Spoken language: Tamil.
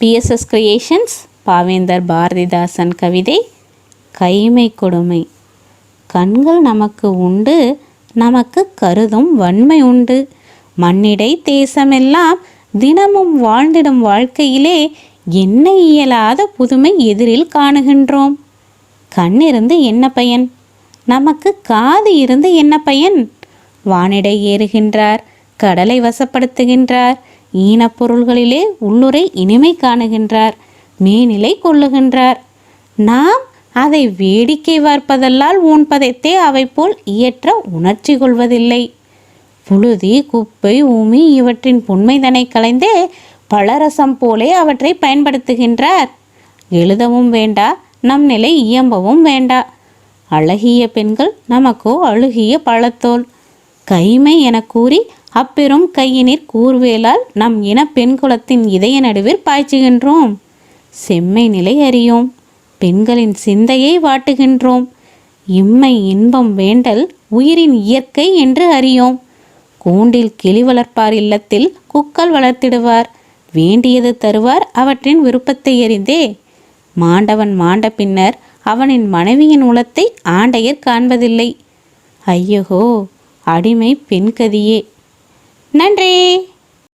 பிஎஸ்எஸ் கிரியேஷன்ஸ் பாவேந்தர் பாரதிதாசன் கவிதை கைமை கொடுமை கண்கள் நமக்கு உண்டு நமக்கு கருதும் வன்மை உண்டு. மண்ணிடை தேசமெல்லாம் தினமும் வாழ்ந்திடும் வாழ்க்கையிலே என்ன இயலாத புதுமை எதிரில் காணுகின்றோம். கண் இருந்து என்ன பயன்? நமக்கு காது இருந்து என்ன பயன்? வானிடை ஏறுகின்றார் கடலை வசப்படுத்துகின்றார் ஈனப்பொருள்களிலே உள்ளுரை இனிமை காணுகின்றார் மேனிலை கொள்ளுகின்றார். நாம் அதை வேடிக்கை பார்ப்பதல்லால் ஊன்பதைத்தே அவை போல் இயற்ற உணர்ச்சி கொள்வதில்லை. புழுதி குப்பை ஊமி இவற்றின் புண்மைதனை கலைந்தே பலரசம் போலே அவற்றை பயன்படுத்துகின்றார். எழுதவும் வேண்டா நம் நிலை இயம்பவும் வேண்டா. அழகிய பெண்கள் நமக்கோ அழுகிய பழத்தோல். கைமை என கூறி அப்பெரும் கையினிற் கூர்வேலால் நம் இன பெண்குலத்தின் இதய நடுவிற் பாய்ச்சுகின்றோம். செம்மை நிலை அறியோம். பெண்களின் சிந்தையை வாட்டுகின்றோம். இம்மை இன்பம் வேண்டல் உயிரின் இயற்கை என்று அறியோம். கூண்டில் கிளி வளர்ப்பார் இல்லத்தில் குக்கல் வளர்த்திடுவார். வேண்டியது தருவார் அவற்றின் விருப்பத்தை எறிந்தே. மாண்டவன் மாண்ட பின்னர் அவனின் மனைவியின் உளத்தை ஆண்டையர் காண்பதில்லை. ஐயகோ அடிமை பெண்கதியே! நன்றி.